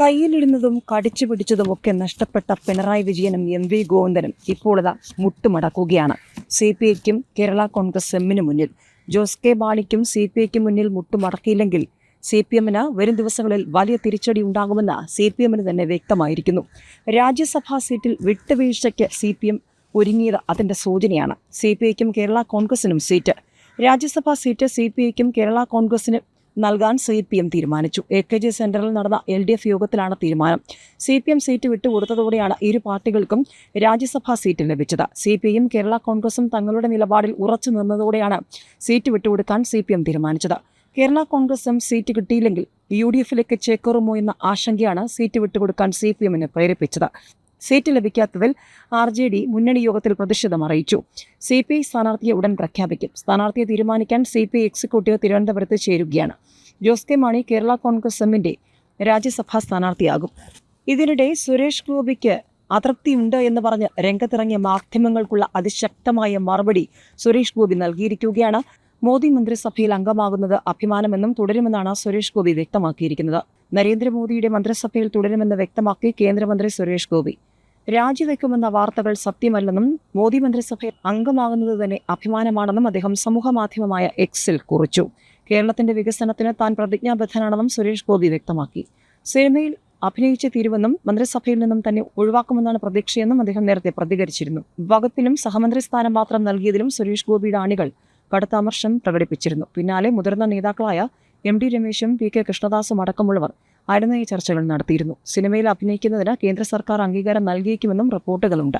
കയ്യിലിടുന്നതും കടിച്ചു പിടിച്ചതും ഒക്കെ നഷ്ടപ്പെട്ട പിണറായി വിജയനും എം വി ഗോവിന്ദനും ഇപ്പോഴിതാ മുട്ടുമടക്കുകയാണ്. സി പി ഐക്കും കേരള കോൺഗ്രസ് എമ്മിന് മുന്നിൽ. ജോസ് കെ മാണിക്കും സി പി ഐക്കും മുന്നിൽ മുട്ടുമടക്കിയില്ലെങ്കിൽ സി പി എമ്മിന് വരും ദിവസങ്ങളിൽ വലിയ തിരിച്ചടി ഉണ്ടാകുമെന്ന് സി പി എമ്മിന് തന്നെ വ്യക്തമായിരിക്കുന്നു. രാജ്യസഭാ സീറ്റിൽ വിട്ടുവീഴ്ചയ്ക്ക് സി പി എം ഒരുങ്ങിയത് അതിന്റെ സൂചനയാണ്. സി പി ഐക്കും കേരള കോൺഗ്രസിനും seat. Rajya Sabha seat C P ഐക്കും Kerala കോൺഗ്രസിന് നൽകാൻ സി പി എം തീരുമാനിച്ചു. എ കെ ജി സെന്ററിൽ നടന്ന എൽ ഡി എഫ് യോഗത്തിലാണ് തീരുമാനം. സി പി എം സീറ്റ് വിട്ടുകൊടുത്തതോടെയാണ് ഇരു പാർട്ടികൾക്കും രാജ്യസഭാ സീറ്റ് ലഭിച്ചത്. സി പി ഐയും കേരള കോൺഗ്രസും തങ്ങളുടെ നിലപാടിൽ ഉറച്ചു നിന്നതോടെയാണ് സീറ്റ് വിട്ടുകൊടുക്കാൻ സി പി എം തീരുമാനിച്ചത്. കേരള കോൺഗ്രസും സീറ്റ് കിട്ടിയില്ലെങ്കിൽ യു ഡി എഫിലേക്ക് ചേക്കേറുമോ എന്ന ആശങ്കയാണ് സീറ്റ് വിട്ടുകൊടുക്കാൻ സി പി എമ്മിനെ പ്രേരിപ്പിച്ചത്. സീറ്റ് ലഭിക്കാത്തതിൽ ആർ ജെ ഡി മുന്നണി യോഗത്തിൽ പ്രതിഷേധം അറിയിച്ചു. സി പി ഐ സ്ഥാനാർത്ഥിയെ ഉടൻ പ്രഖ്യാപിക്കും. സ്ഥാനാർത്ഥിയെ തീരുമാനിക്കാൻ സി പി ഐ എക്സിക്യൂട്ടീവ് തിരുവനന്തപുരത്ത് ചേരുകയാണ്. ജോസ് കെ മാണി കേരള കോൺഗ്രസ് എമ്മിന്റെ രാജ്യസഭാ സ്ഥാനാർത്ഥിയാകും. ഇതിനിടെ സുരേഷ് ഗോപിക്ക് അതൃപ്തിയുണ്ട് എന്ന് പറഞ്ഞ് രംഗത്തിറങ്ങിയ മാധ്യമങ്ങൾക്കുള്ള അതിശക്തമായ മറുപടി സുരേഷ് ഗോപി നൽകിയിരിക്കുകയാണ്. മോദി മന്ത്രിസഭയിൽ അംഗമാകുന്നത് അഭിമാനമെന്നും തുടരുമെന്നാണ് സുരേഷ് ഗോപി വ്യക്തമാക്കിയിരിക്കുന്നത്. നരേന്ദ്രമോദിയുടെ മന്ത്രിസഭയിൽ തുടരുമെന്ന് വ്യക്തമാക്കി കേന്ദ്രമന്ത്രി സുരേഷ് ഗോപി. രാജിവെക്കുമെന്ന വാർത്തകൾ സത്യമല്ലെന്നും മോദി മന്ത്രിസഭയിൽ അംഗമാകുന്നത് തന്നെ അഭിമാനമാണെന്നും അദ്ദേഹം സമൂഹമാധ്യമമായ എക്സിൽ കുറിച്ചു. കേരളത്തിന്റെ വികസനത്തിന് താൻ പ്രതിജ്ഞാബദ്ധനാണെന്നും സുരേഷ് ഗോപി വ്യക്തമാക്കി. സിനിമയിൽ അഭിനയിച്ച് തീരുവെന്നും മന്ത്രിസഭയിൽ നിന്നും തന്നെ ഒഴിവാക്കുമെന്നാണ് പ്രതീക്ഷയെന്നും അദ്ദേഹം നേരത്തെ പ്രതികരിച്ചിരുന്നു. വകുപ്പിലും സഹമന്ത്രി സ്ഥാനം മാത്രം നൽകിയതിലും സുരേഷ് ഗോപിയുടെ അണികൾ കടുത്ത അമർഷം പ്രകടിപ്പിച്ചിരുന്നു. പിന്നാലെ മുതിർന്ന നേതാക്കളായ എം ഡി രമേശും പി കെ കൃഷ്ണദാസും അടക്കമുള്ളവർ ആയിരുന്ന ഈ ചർച്ചകൾ നടത്തിയിരുന്നു. സിനിമയിൽ അഭിനയിക്കുന്നതിന് കേന്ദ്ര സർക്കാർ അംഗീകാരം നൽകിയേക്കുമെന്നും റിപ്പോർട്ടുകളുണ്ട്.